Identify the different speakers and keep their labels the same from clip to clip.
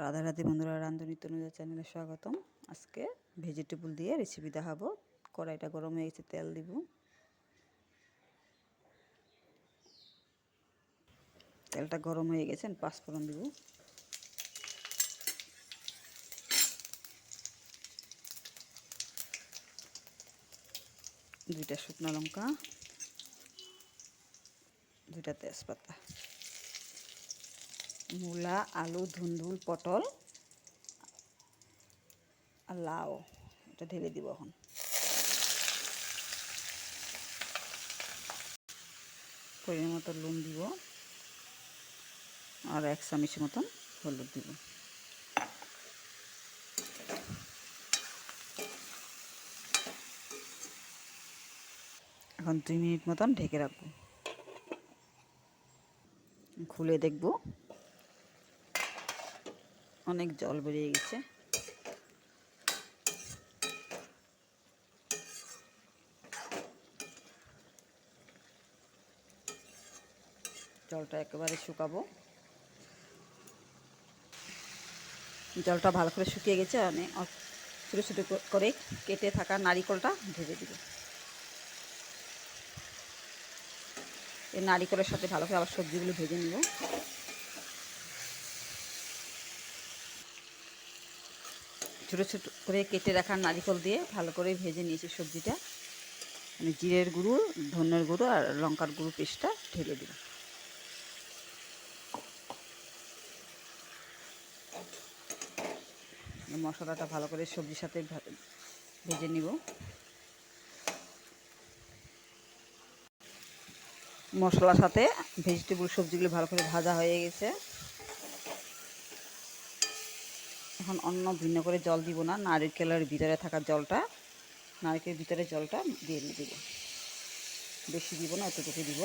Speaker 1: রাধা রাধে বন্ধুরা রান্ধনী তনুজা চ্যানেলে স্বাগতম। আজকে ভেজিটেবল দিয়ে রেসিপি দেখাবো। কড়াইটা গরম হয়ে গেছে, তেল দিব। তেলটা গরম হয়ে গেছে পাঁচফোড়ন দিব। দুইটা শুকনো লঙ্কা, দুইটা তেজপাতা। মূলা, আলু, ধুন্দুল, পটল আর লাউ। এটা ঢেলে দিব এখন। পরিমাণ মতো লুন দিব আর এক চামচ মতন হলুদ দিব। এখন দুই মিনিট মতন ঢেকে রাখব। খুলে দেখব। অনেক জল বেরিয়ে গেছে। জলটা একেবারে শুকাবো। জলটা ভালো করে শুকিয়ে গেছে অনেক ছোটো ছোটো করে কেটে থাকা নারিকলটা ভেজে দিব। এই নারিকলের সাথে ভালো করে আবার সবজিগুলো ভেজে নিব। ছোটো ছোটো করে কেটে রাখা নারিকল দিয়ে ভালো করে ভেজে নিয়েছি সবজিটা। মানে জিরের গুঁড়ো, ধনের গুঁড়ো আর লঙ্কার গুঁড়ো পেস্টটা ঢেলে দিব মশলাটা ভালো করে সবজির সাথে ভেজে নিব। মশলার সাথে ভেজিটেবল সবজিগুলো ভালো করে ভাজা হয়ে গেছে। এখন অন্য ভিন্ন করে জল দিব না, নারিকেলের ভিতরে থাকা জলটা, নারিকেলের ভিতরে জলটা দিয়ে দিব। বেশি দিব না, অতটুকু দিব।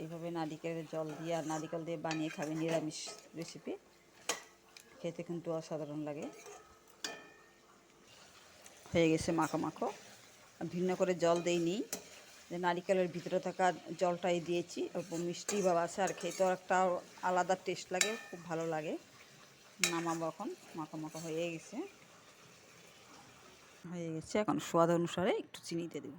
Speaker 1: এইভাবে নারিকেলের জল দিয়ে আর নারিকেল দিয়ে বানিয়ে খাবে নিরামিষ রেসিপি খেতে কিন্তু অসাধারণ লাগে। হয়ে গেছে মাখো মাখো। ভিন্ন করে জল দেইনি। যে নারিকেলের ভিতরে থাকা জলটাই দিয়েছি, অল্প মিষ্টি বাবা আছে আর খেতেও একটা আলাদা টেস্ট লাগে, খুব ভালো লাগে। নামাবো এখন, মাখা মাখা হয়ে গেছে। হয়ে গেছে এখন, স্বাদ অনুসারে একটু চিনিতে দেবো।